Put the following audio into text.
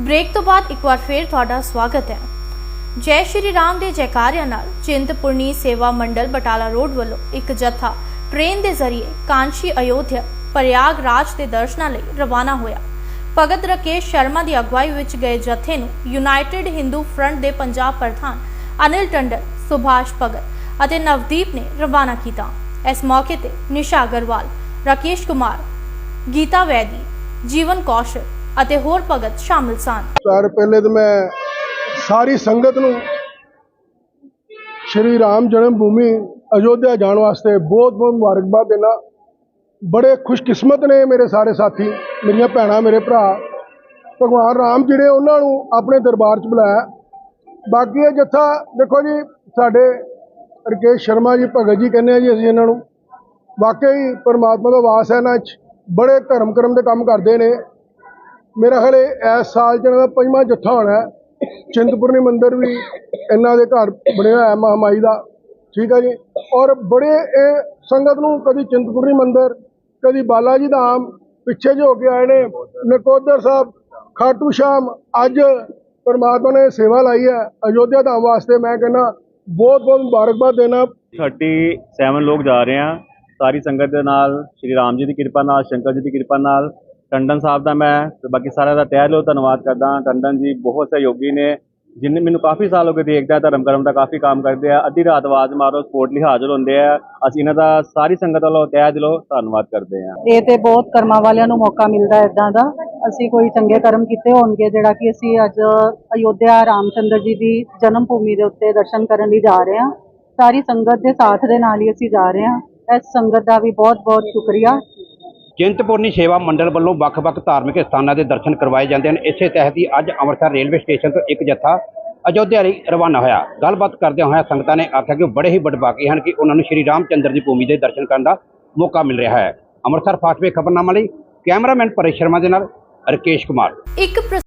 Break ਤੋਂ ਬਾਅਦ ਇੱਕ ਵਾਰ ਫੇਰ ਤੁਹਾਡਾ ਸਵਾਗਤ ਹੈ। ਜੈ ਸ਼੍ਰੀ ਰਾਮ ਦੇ ਜੈਕਾਰਿਆਂ ਨਾਲ ਚਿੰਤਪੁਰਨੀ ਸੇਵਾ ਮੰਡਲ ਬਟਾਲਾ ਰੋਡ ਵੱਲੋਂ ਇੱਕ ਜਥਾ ਟ੍ਰੇਨ ਦੇ ਜ਼ਰੀਏ ਕਾਂਸ਼ੀ ਅਯੋਧਿਆ ਪ੍ਰਯਾਗ ਰਾਜ ਦੇ ਦਰਸ਼ਨਾਂ ਲਈ ਰਵਾਨਾ ਹੋਇਆ। ਭਗਤ ਰਕੇਸ਼ ਸ਼ਰਮਾ ਦੀ ਅਗਵਾਈ ਵਿੱਚ ਗਏ ਜਥੇ ਨੂੰ ਯੂਨਾਈਟਿਡ ਹਿੰਦੂ ਫਰੰਟ ਦੇ ਪੰਜਾਬ ਪ੍ਰਧਾਨ ਅਨਿਲ ਟੰਡਨ, ਸੁਭਾਸ਼ ਭਗਤ ਅਤੇ ਨਵਦੀਪ ਨੇ ਰਵਾਨਾ ਕੀਤਾ। ਇਸ ਮੌਕੇ ਤੇ ਨਿਸ਼ਾ ਅਗਰਵਾਲ, ਰਾਕੇਸ਼ ਕੁਮਾਰ, ਗੀਤਾ ਵੈਦੀ, ਜੀਵਨ ਕੌਸ਼ਲ ਅਤੇ ਹੋਰ ਭਗਤ ਸ਼ਾਮਿਲ ਸਨ। ਸਰ ਪਹਿਲੇ ਤਾਂ ਮੈਂ ਸਾਰੀ ਸੰਗਤ ਨੂੰ ਸ਼੍ਰੀ ਰਾਮ ਜਨਮ ਭੂਮੀ ਅਯੋਧਿਆ ਜਾਣ ਵਾਸਤੇ ਬਹੁਤ ਬਹੁਤ ਮੁਬਾਰਕਬਾਦ ਦੇਣਾ ਬੜੇ ਖੁਸ਼ਕਿਸਮਤ ਨੇ ਮੇਰੇ ਸਾਰੇ ਸਾਥੀ, ਮੇਰੀਆਂ ਭੈਣਾਂ, ਮੇਰੇ ਭਰਾ। ਭਗਵਾਨ ਰਾਮ ਜਿਹੜੇ ਉਹਨਾਂ ਨੂੰ ਆਪਣੇ ਦਰਬਾਰ 'ਚ ਬੁਲਾਇਆ। ਬਾਕੀ ਇਹ ਜੱਥਾ, ਦੇਖੋ ਜੀ, ਸਾਡੇ ਰਕੇਸ਼ ਸ਼ਰਮਾ ਜੀ, ਭਗਤ ਜੀ ਕਹਿੰਦੇ ਆ ਜੀ ਅਸੀਂ ਇਹਨਾਂ ਨੂੰ। ਵਾਕਈ ਪਰਮਾਤਮਾ ਦਾ ਵਾਸ ਹੈ ਇਹਨਾਂ 'ਚ। ਬੜੇ ਧਰਮ ਕਰਮ ਦੇ ਕੰਮ ਕਰਦੇ ਨੇ। ਮੇਰਾ ਖਿਆਲ ਇਸ ਸਾਲ ਚ ਇਹਨਾਂ ਦਾ ਪੰਜਵਾਂ ਜੱਥਾ ਹੋਣਾ ਚਿੰਤਪੁਰਨੀ ਮੰਦਿਰ ਵੀ ਇਹਨਾਂ ਦੇ ਘਰ ਬਣਿਆ ਹੋਇਆ ਮਹਾਮਾਈ ਦਾ। ਠੀਕ ਹੈ ਜੀ? ਔਰ ਬੜੇ ਇਹ ਸੰਗਤ ਨੂੰ ਕਦੀ ਚਿੰਤਪੁਰਨੀ ਮੰਦਿਰ, ਕਦੀ ਬਾਲਾ ਜੀ ਧਾਮ ਪਿੱਛੇ ਜੋ ਹੋ ਕੇ ਆਏ ਨੇ। ਨਕੋਦਰ ਸਾਹਿਬ, ਖਾਟੂ ਸ਼ਾਮ, ਅੱਜ ਪਰਮਾਤਮਾ ਨੇ ਸੇਵਾ ਲਾਈ ਹੈ ਅਯੋਧਿਆ ਧਾਮ ਵਾਸਤੇ। ਮੈਂ ਕਹਿੰਦਾ, ਬਹੁਤ ਬਹੁਤ ਮੁਬਾਰਕਬਾਦ ਦੇਣਾ। 37 ਲੋਕ ਜਾ ਰਹੇ ਆ ਸਾਰੀ ਸੰਗਤ ਦੇ ਨਾਲ, ਸ਼੍ਰੀ ਰਾਮ ਜੀ ਦੀ ਕਿਰਪਾ ਨਾਲ, ਸ਼ੰਕਰ ਜੀ ਦੀ ਕਿਰਪਾ ਨਾਲ ਟੰਡਨ ਸਾਹਿਬ ਦਾ ਮੈਂ ਤੇ ਬਾਕੀ ਸਾਰਿਆਂ ਦਾ ਤਹਿ ਦਿਲੋਂ ਧੰਨਵਾਦ ਕਰਦਾ ਟੰਡਨ ਜੀ ਬਹੁਤ ਸਹਿਯੋਗੀ ਨੇ। ਜਿੰਨੇ ਮੈਨੂੰ ਕਾਫੀ ਸਾਲ ਹੋ ਗਏ ਦੇਖਦਾ ਧਰਮ ਕਰਮ ਦਾ ਕਾਫੀ ਕੰਮ ਕਰਦੇ ਆ। ਅੱਧੀ ਰਾਤ ਆਵਾਜ਼ ਮਾਰੋ ਸਪੋਰਟ ਲਈ ਹਾਜ਼ਰ ਹੁੰਦੇ ਆ। ਅਸੀਂ ਇਹਨਾਂ ਦਾ ਸਾਰੀ ਸੰਗਤ ਵੱਲੋਂ ਤਹਿ ਦਿਲੋਂ ਧੰਨਵਾਦ ਕਰਦੇ ਆ ਇਹ ਤੇ ਬਹੁਤ ਕਰਮਾਂ ਵਾਲਿਆਂ ਨੂੰ ਮੌਕਾ ਮਿਲਦਾ ਹੈ ਇਦਾਂ ਦਾ। ਅਸੀਂ ਕੋਈ ਚੰਗੇ ਕਰਮ ਕੀਤੇ ਹੋਣਗੇ, ਜਿਹੜਾ ਕਿ ਅਸੀਂ ਅੱਜ ਅਯੋਧਿਆ ਰਾਮਚੰਦਰ ਜੀ ਦੀ ਜਨਮ ਭੂਮੀ ਦੇ ਉੱਤੇ ਦਰਸ਼ਨ ਕਰਨ ਲਈ ਜਾ ਰਹੇ ਹਾਂ। ਸਾਰੀ ਸੰਗਤ ਦੇ ਸਾਥ ਦੇ ਨਾਲ ਹੀ ਅਸੀਂ ਜਾ ਰਹੇ ਹਾਂ। ਇਸ ਸੰਗਤ ਦਾ ਵੀ ਬਹੁਤ ਬਹੁਤ ਸ਼ੁਕਰੀਆ। ਚਿੰਤਪੁਰਨੀ ਸੇਵਾ ਮੰਡਲ ਵੱਲੋਂ ਵੱਖ-ਵੱਖ ਧਾਰਮਿਕ ਸਥਾਨਾਂ ਦੇ ਦਰਸ਼ਨ ਕਰਵਾਏ ਜਾਂਦੇ ਹਨ। ਇਸੇ ਤਹਿਤ ਹੀ ਅੱਜ ਅੰਮ੍ਰਿਤਸਰ ਰੇਲਵੇ ਸਟੇਸ਼ਨ ਤੋਂ ਇੱਕ ਜੱਥਾ ਅਯੋਧਿਆ ਲਈ ਰਵਾਨਾ ਹੋਇਆ। ਗੱਲਬਾਤ ਕਰਦਿਆਂ ਹੋਇਆ ਸੰਗਤਾਂ ਨੇ ਆਖਿਆ ਕਿ ਉਹ ਬੜੇ ਹੀ ਵਡਭਾਗੇ ਹਨ ਕਿ ਉਹਨਾਂ ਨੂੰ ਸ਼੍ਰੀ ਰਾਮ ਚੰਦਰ ਦੀ ਭੂਮੀ ਦੇ ਦਰਸ਼ਨ ਕਰਨ ਦਾ ਮੌਕਾ ਮਿਲ ਰਿਹਾ ਹੈ। ਅੰਮ੍ਰਿਤਸਰ ਫਾਸਟਵੇ ਖਬਰਨਾਮਾ ਲਈ ਕੈਮਰਾਮੈਨ ਪਰੇਸ਼ ਸ਼ਰਮਾ ਦੇ ਨਾਲ ਰਕੇਸ਼ ਕੁਮਾਰ। ਇੱਕ